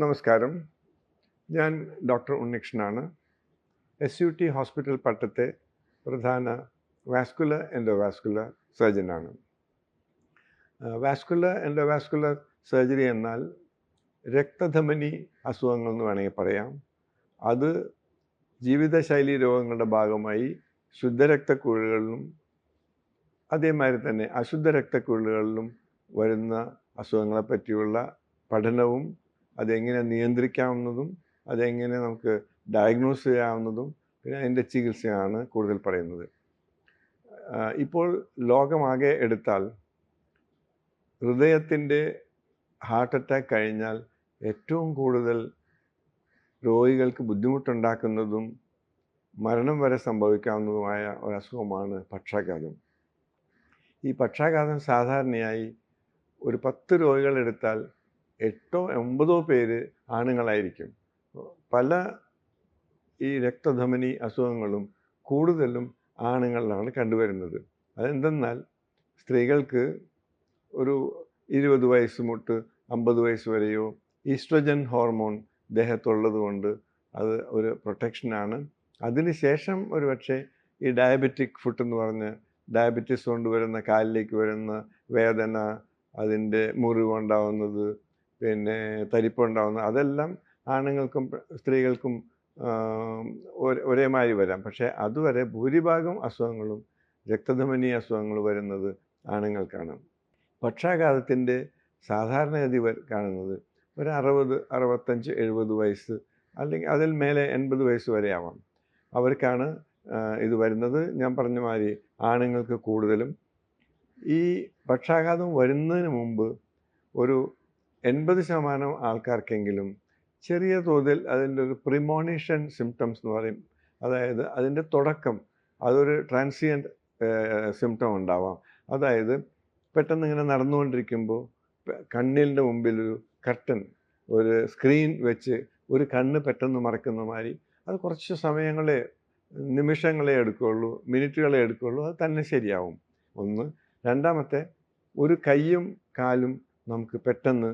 നമസ്കാരം. ഞാൻ ഡോക്ടർ ഉണ്ണികൃഷ്ണനാണ്. എസ് യു ടി ഹോസ്പിറ്റൽ പട്ടത്തെ പ്രധാന വാസ്കുലർ എൻഡോവാസ്കുലർ സർജനാണ്. വാസ്കുലർ എൻഡോവാസ്കുലർ സർജറി എന്നാൽ രക്തധമനി അസുഖങ്ങൾ എന്ന് വേണമെങ്കിൽ പറയാം. അത് ജീവിതശൈലി രോഗങ്ങളുടെ ഭാഗമായി ശുദ്ധരക്തക്കുഴലുകളിലും അതേമാതിരി തന്നെ അശുദ്ധ രക്തക്കുഴലുകളിലും വരുന്ന അസുഖങ്ങളെ പറ്റിയുള്ള പഠനവും അതെങ്ങനെ നിയന്ത്രിക്കാവുന്നതും അതെങ്ങനെ നമുക്ക് ഡയഗ്നോസ് ചെയ്യാവുന്നതും പിന്നെ അതിന്റെ ചികിത്സയാണ് കൂടുതൽ പറയുന്നത്. ഇപ്പോൾ ലോകമാകെ എടുത്താൽ ഹൃദയത്തിന്റെ ഹാർട്ട് അറ്റാക്ക് കഴിഞ്ഞാൽ ഏറ്റവും കൂടുതൽ രോഗികൾക്ക് ബുദ്ധിമുട്ടുണ്ടാക്കുന്നതും മരണം വരെ സംഭവിക്കാവുന്നതുമായ ഒരസുഖമാണ് പക്ഷാഘാതം. ഈ പക്ഷാഘാതം സാധാരണയായി ഒരു പത്ത് രോഗികൾ എടുത്താൽ എട്ടോ ഒമ്പതോ പേര് ആണുങ്ങളായിരിക്കും. പല ഈ രക്തധമനി അസുഖങ്ങളും കൂടുതലും ആണുങ്ങളിലാണ് കണ്ടുവരുന്നത്. അതെന്തെന്നാൽ സ്ത്രീകൾക്ക് ഒരു ഇരുപത് വയസ്സ് മുട്ട് അമ്പത് വയസ്സ് വരെയോ ഈസ്ട്രജൻ ഹോർമോൺ ദേഹത്തുള്ളത് കൊണ്ട് അത് ഒരു പ്രൊട്ടക്ഷനാണ്. അതിനുശേഷം ഒരു പക്ഷേ ഈ ഡയബറ്റിക് ഫുഡ് എന്ന് പറഞ്ഞ് ഡയബറ്റീസ് കൊണ്ട് വരുന്ന കാലിലേക്ക് വരുന്ന വേദന അതിന്റെ മുറിവുണ്ടാവുന്നത് പിന്നെ തരിപ്പുണ്ടാവുന്നത് അതെല്ലാം ആണുങ്ങൾക്കും സ്ത്രീകൾക്കും ഒരേമാതിരി വരാം. പക്ഷേ അതുവരെ ഭൂരിഭാഗം അസുഖങ്ങളും രക്തധമനി അസുഖങ്ങൾ വരുന്നത് ആണുങ്ങൾക്കാണ്. പക്ഷാഘാതത്തിന്റെ സാധാരണഗതി കാണുന്നത് ഒരു അറുപത് അറുപത്തഞ്ച് എഴുപത് വയസ്സ് അല്ലെങ്കിൽ അതിൽ മേലെ എൺപത് വയസ്സ് വരെ ആവാം അവർക്കാണ് ഇത് വരുന്നത്. ഞാൻ പറഞ്ഞ മാതിരി ആണുങ്ങൾക്ക് കൂടുതലും ഈ പക്ഷാഘാതം വരുന്നതിന് മുമ്പ് ഒരു എൺപത് ശതമാനം ആൾക്കാർക്കെങ്കിലും ചെറിയ തോതിൽ അതിന്റെ ഒരു പ്രിമോണിഷൻ സിംറ്റംസ് എന്ന് പറയും. അതായത് അതിന്റെ തുടക്കം അതൊരു ട്രാൻസിയന്റ് സിംറ്റം ഉണ്ടാവാം. അതായത് പെട്ടെന്ന് ഇങ്ങനെ നടന്നുകൊണ്ടിരിക്കുമ്പോൾ കണ്ണിന്റെ മുമ്പിൽ ഒരു കർട്ടൻ ഒരു സ്ക്രീൻ വെച്ച് ഒരു കണ്ണ് പെട്ടെന്ന് മറക്കുന്ന മാതിരി അത് കുറച്ച് സമയങ്ങളെ നിമിഷങ്ങളെ എടുക്കുകയുള്ളൂ മിനിറ്റുകളെ എടുക്കുകയുള്ളൂ അത് തന്നെ ശരിയാവും. ഒന്ന്. രണ്ടാമത്തെ ഒരു കൈയും കാലും നമുക്ക് പെട്ടെന്ന്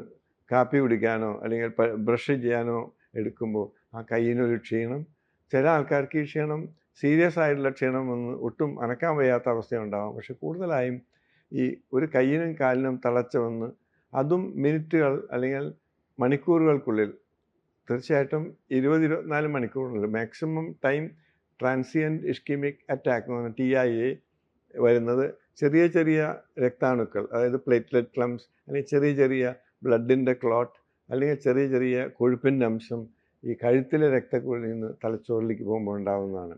കാപ്പി കുടിക്കാനോ അല്ലെങ്കിൽ ബ്രഷ് ചെയ്യാനോ എടുക്കുമ്പോൾ ആ കയ്യിനൊരു ക്ഷീണം ചില ആൾക്കാർക്ക് ഈ ക്ഷീണം സീരിയസ് ആയിട്ടുള്ള ക്ഷീണം ഒന്ന് ഒട്ടും അനക്കാൻ വയ്യാത്ത അവസ്ഥയുണ്ടാകും പക്ഷെ കൂടുതലായും ഈ ഒരു കയ്യിനും കാലിനും തളച്ച വന്ന് അതും മിനിറ്റുകൾ അല്ലെങ്കിൽ മണിക്കൂറുകൾക്കുള്ളിൽ തീർച്ചയായിട്ടും ഇരുപത് ഇരുപത്തിനാല് മണിക്കൂറിനുള്ളിൽ maximum time transient ischemic attack എന്ന് പറഞ്ഞാൽ ടി ഐ എ വരുന്നത് ചെറിയ ചെറിയ രക്താണുക്കൾ അതായത് പ്ലേറ്റ്ലെറ്റ് ക്ലംസ് അല്ലെങ്കിൽ ചെറിയ ചെറിയ ബ്ലഡിന്റെ ക്ലോട്ട് അല്ലെങ്കിൽ ചെറിയ ചെറിയ കൊഴുപ്പിന്റെ അംശം ഈ കഴുത്തിലെ രക്തക്കുഴലിൽ നിന്ന് തലച്ചോറിലേക്ക് പോകുമ്പോൾ ഉണ്ടാകുന്നതാണ്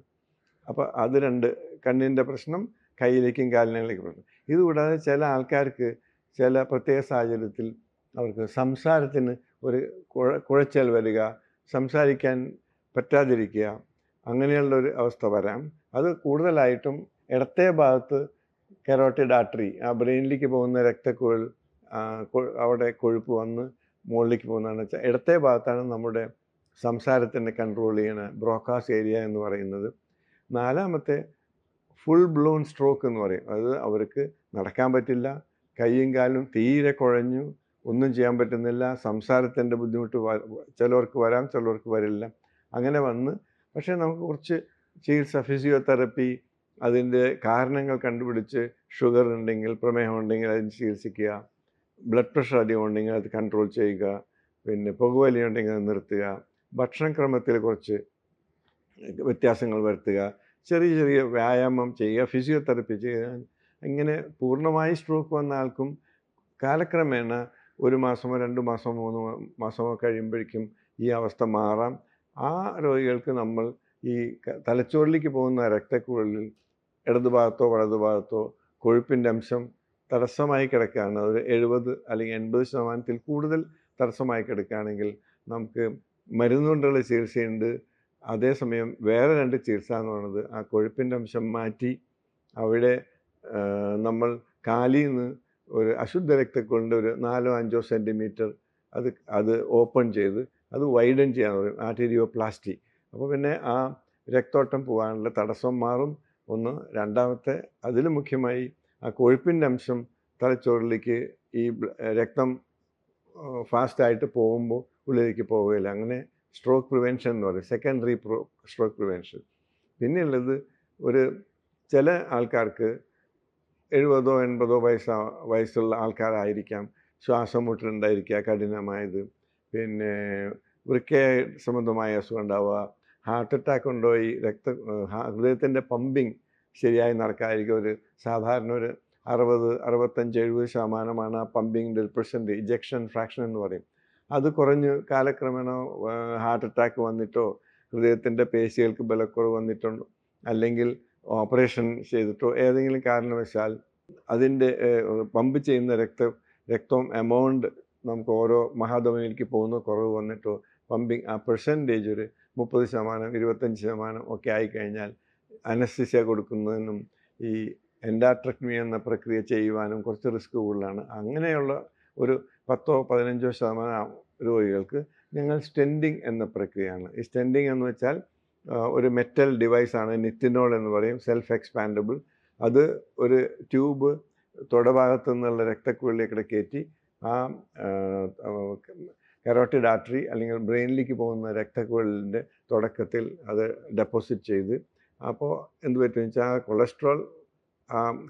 അപ്പോൾ അത് രണ്ട് കണ്ണിന്റെ പ്രശ്നം കയ്യിലേക്കും കാലിനേക്കും പ്രശ്നം. ഇതുകൂടാതെ ചില ആൾക്കാർക്ക് ചില പ്രത്യേക സാഹചര്യത്തിൽ അവർക്ക് സംസാരത്തിന് ഒരു കുഴ കുഴച്ചൽ വരിക സംസാരിക്കാൻ പറ്റാതിരിക്കുക അങ്ങനെയുള്ള ഒരു അവസ്ഥ വരാം. അത് കൂടുതലായിട്ടും ഇടത്തെ ഭാഗത്ത് കെറോട്ടിഡ് ആർട്ടറി ആ ബ്രെയിനിലേക്ക് പോകുന്ന രക്തക്കുഴൽ അവിടെ കൊഴുപ്പ് വന്ന് മുകളിലേക്ക് പോകുന്നതാണ് വെച്ചാൽ ഇടത്തെ ഭാഗത്താണ് നമ്മുടെ സംസാരത്തിന്റെ കൺട്രോൾ ചെയ്യുന്ന ബ്രോക്കാസ് ഏരിയ എന്ന് പറയുന്നത്. നാലാമത്തെ ഫുൾ ബ്ലോൺ സ്ട്രോക്ക് എന്ന് പറയും. അത് അവർക്ക് നടക്കാൻ പറ്റില്ല കൈയും കാലും തീരെ കുഴഞ്ഞു ഒന്നും ചെയ്യാൻ പറ്റുന്നില്ല സംസാരത്തിന്റെ ബുദ്ധിമുട്ട് ചിലവർക്ക് വരാം ചിലവർക്ക് വരില്ല. അങ്ങനെ വന്ന് പക്ഷേ നമുക്ക് കുറച്ച് ചികിത്സ ഫിസിയോതെറപ്പി അതിന്റെ കാരണങ്ങൾ കണ്ടുപിടിച്ച് ഷുഗർ ഉണ്ടെങ്കിൽ പ്രമേഹം ഉണ്ടെങ്കിൽ അതിന് ചികിത്സിക്കുക. ബ്ലഡ് പ്രഷർ അധികം ഉണ്ടെങ്കിൽ അത് കൺട്രോൾ ചെയ്യുക. പിന്നെ പുകവലി ഉണ്ടെങ്കിൽ അത് നിർത്തുക. ഭക്ഷണക്രമത്തിൽ കുറച്ച് വ്യത്യാസങ്ങൾ വരുത്തുക. ചെറിയ ചെറിയ വ്യായാമം ചെയ്യുക. ഫിസിയോതെറപ്പി ചെയ്യുക. ഇങ്ങനെ പൂർണമായി സ്ട്രോക്ക് വന്ന ആൾക്കും കാലക്രമേണ ഒരു മാസമോ രണ്ട് മാസമോ മൂന്ന് മാസമോ കഴിയുമ്പോഴേക്കും ഈ അവസ്ഥ മാറാം. ആ രോഗികൾക്ക് നമ്മൾ ഈ തലച്ചോറിലേക്ക് പോകുന്ന രക്തക്കുഴലിൽ ഇടതുഭാഗത്തോ വലതുഭാഗത്തോ കൊഴുപ്പിന്റെ അംശം തടസ്സമായി കിടക്കുകയാണ്. ഒരു എഴുപത് അല്ലെങ്കിൽ എൺപത് ശതമാനത്തിൽ കൂടുതൽ തടസ്സമായി കിടക്കുകയാണെങ്കിൽ നമുക്ക് മരുന്നുകൊണ്ടുള്ള ചികിത്സയുണ്ട്. അതേസമയം വേറെ രണ്ട് ചികിത്സ എന്ന് പറയുന്നത് ആ കൊഴുപ്പിന്റെ അംശം മാറ്റി അവിടെ നമ്മൾ കാലിൽ നിന്ന് ഒരു അശുദ്ധ രക്തക്കുഴലിന്റെ ഒരു നാലോ അഞ്ചോ സെന്റിമീറ്റർ അത് അത് ഓപ്പൺ ചെയ്ത് അത് വൈഡൻ ചെയ്യാൻ പറയും ആർട്ടീരിയോപ്ലാസ്റ്റി. അപ്പോൾ പിന്നെ ആ രക്തോട്ടം പോകാനുള്ള തടസ്സം മാറും. ഒന്ന് രണ്ടാമത്തെ അതിലും മുഖ്യമായി ആ കൊഴുപ്പിന്റെ അംശം തലച്ചോറിലേക്ക് ഈ രക്തം ഫാസ്റ്റായിട്ട് പോകുമ്പോൾ ഉള്ളിലേക്ക് പോവുകയില്ല. അങ്ങനെ സ്ട്രോക്ക് പ്രിവെൻഷൻ എന്ന് പറയും. സെക്കൻഡറി പ്രോ സ്ട്രോക്ക് പ്രിവെൻഷൻ പിന്നെയുള്ളത് ഒരു ചില ആൾക്കാർക്ക് എഴുപതോ എൺപതോ വയസ്സാ വയസ്സുള്ള ആൾക്കാരായിരിക്കാം. ശ്വാസം മുട്ടലുണ്ടായിരിക്കുക കഠിനമായത്. പിന്നെ വൃക്ക സംബന്ധമായ അസുഖം ഉണ്ടാവുക. ഹാർട്ട് അറ്റാക്ക് കൊണ്ടുപോയി രക്ത ഹൃദയത്തിന്റെ പമ്പിങ് ശരിയായി നടക്കാതിരിക്കും ഒരു സാധാരണ ഒരു അറുപത് അറുപത്തഞ്ച് എഴുപത് ശതമാനമാണ് പമ്പിങ് പെർസെന്റേജ് ഇജക്ഷൻ ഫ്രാക്ഷൻ എന്ന് പറയും. അത് കുറഞ്ഞ് കാലക്രമേണ ഹാർട്ട് അറ്റാക്ക് വന്നിട്ടോ ഹൃദയത്തിന്റെ പേശികൾക്ക് ബലക്കുറവ് വന്നിട്ടോ അല്ലെങ്കിൽ ഓപ്പറേഷൻ ചെയ്തിട്ടോ ഏതെങ്കിലും കാരണവശാൽ അതിന്റെ പമ്പ് ചെയ്യുന്ന രക്ത രക്തം എമൗണ്ട് നമുക്ക് ഓരോ മഹാധമനിലേക്ക് പോകുന്ന കുറവ് വന്നിട്ടോ പമ്പിങ് ആ പെർസെന്റേജ് ഒരു മുപ്പത് ശതമാനം ഇരുപത്തഞ്ച് ശതമാനം ഒക്കെ ആയിക്കഴിഞ്ഞാൽ അനസ്തിസ്യ കൊടുക്കുന്നതിനും ഈ എൻഡാട്രക്മി എന്ന പ്രക്രിയ ചെയ്യുവാനും കുറച്ച് റിസ്ക് കൂടുതലാണ്. അങ്ങനെയുള്ള ഒരു പത്തോ പതിനഞ്ചോ ശതമാനം രോഗികൾക്ക് ഞങ്ങൾ സ്റ്റെൻഡിങ് എന്ന പ്രക്രിയയാണ്. ഈ സ്റ്റെൻഡിങ് എന്ന് വെച്ചാൽ ഒരു മെറ്റൽ ഡിവൈസാണ് നിറ്റിനോൾ എന്ന് പറയും സെൽഫ് എക്സ്പാൻഡബിൾ അത് ഒരു ട്യൂബ് തൊടഭാഗത്തു നിന്നുള്ള രക്തക്കുള്ളിലേക്കിടെ കയറ്റി ആ കരോട്ടിഡ് ആർട്ടറി അല്ലെങ്കിൽ ബ്രെയിനിലേക്ക് പോകുന്ന രക്തക്കുഴലിന്റെ തുടക്കത്തിൽ അത് ഡെപ്പോസിറ്റ് ചെയ്ത് അപ്പോൾ എന്ത് പറ്റും വെച്ചാൽ ആ കൊളസ്ട്രോൾ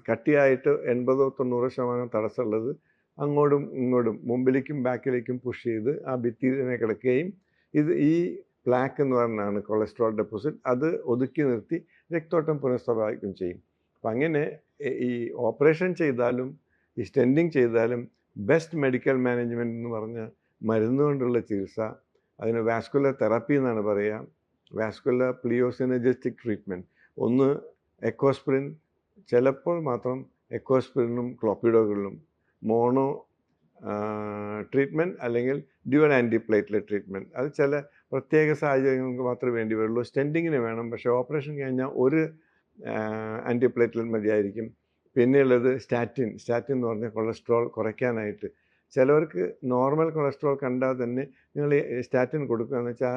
കട്ടിയായിട്ട് എൺപതോ തൊണ്ണൂറോ ശതമാനം തടസ്സമുള്ളത് അങ്ങോട്ടും ഇങ്ങോട്ടും മുമ്പിലേക്കും ബാക്കിലേക്കും പുഷ് ചെയ്ത് ആ ഭിത്തിനെ കിടക്കുകയും ഇത് ഈ പ്ലാക്ക് എന്ന് പറഞ്ഞാണ് കൊളസ്ട്രോൾ ഡെപ്പോസിറ്റ് അത് ഒതുക്കി നിർത്തി രക്തോട്ടം പുനഃസ്ഥാപിക്കുകയും ചെയ്യും. അപ്പം അങ്ങനെ ഈ ഓപ്പറേഷൻ ചെയ്താലും ഈ സ്റ്റെൻഡിങ് ചെയ്താലും ബെസ്റ്റ് മെഡിക്കൽ മാനേജ്മെന്റ് എന്ന് പറഞ്ഞ മരുന്നുകൊണ്ടുള്ള ചികിത്സ അതിന് വാസ്കുലർ തെറാപ്പി എന്നാണ് പറയുക വാസ്കുലർ പ്ലിയോസിനജസ്റ്റിക് ട്രീറ്റ്മെന്റ് ഒന്ന് എക്കോസ്പ്രിൻ ചിലപ്പോൾ മാത്രം എക്കോസ്പ്രിനും ക്ലോപ്പിഡോകളിലും മോണോ ട്രീറ്റ്മെന്റ് അല്ലെങ്കിൽ ഡ്യുവൽ ആന്റിപ്ലേറ്റ്ലെറ്റ് ട്രീറ്റ്മെന്റ് അത് ചില പ്രത്യേക സാഹചര്യങ്ങൾക്ക് മാത്രമേ വേണ്ടി വരുള്ളൂ. സ്റ്റെൻഡിങ്ങിന് വേണം. പക്ഷേ ഓപ്പറേഷൻ കഴിഞ്ഞാൽ ഒരു ആന്റിപ്ലേറ്റ്ലെറ്റ് മതിയായിരിക്കും. പിന്നെയുള്ളത് സ്റ്റാറ്റിൻ സ്റ്റാറ്റിൻ എന്ന് പറഞ്ഞാൽ കൊളസ്ട്രോൾ കുറയ്ക്കാനായിട്ട്. ചിലവർക്ക് നോർമൽ കൊളസ്ട്രോൾ കണ്ടാൽ തന്നെ നിങ്ങൾ സ്റ്റാറ്റിൻ കൊടുക്കുകയെന്ന് വെച്ചാൽ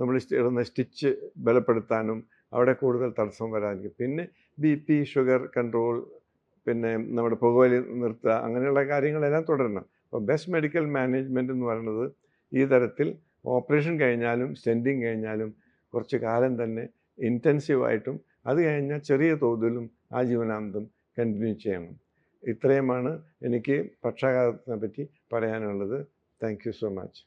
നമ്മൾ ഇടുന്ന സ്റ്റിച്ച് ബലപ്പെടുത്താനും അവിടെ കൂടുതൽ തടസ്സം വരാതിരിക്കും. പിന്നെ ബി പി ഷുഗർ കൺട്രോൾ പിന്നെ നമ്മുടെ പുകവലി നിർത്തുക അങ്ങനെയുള്ള കാര്യങ്ങളെല്ലാം തുടരണം. അപ്പോൾ ബെസ്റ്റ് മെഡിക്കൽ മാനേജ്മെന്റ് എന്ന് പറയുന്നത് ഈ തരത്തിൽ ഓപ്പറേഷൻ കഴിഞ്ഞാലും സ്റ്റെൻഡിങ് കഴിഞ്ഞാലും കുറച്ച് കാലം തന്നെ ഇന്റൻസീവായിട്ടും അത് കഴിഞ്ഞാൽ ചെറിയ തോതിലും ആജീവനാന്തം കണ്ടിന്യൂ ചെയ്യണം. ഇത്രയുമാണ് എനിക്ക് പക്ഷാഘാതത്തിനെ പറ്റി പറയാനുള്ളത്. Thank so much.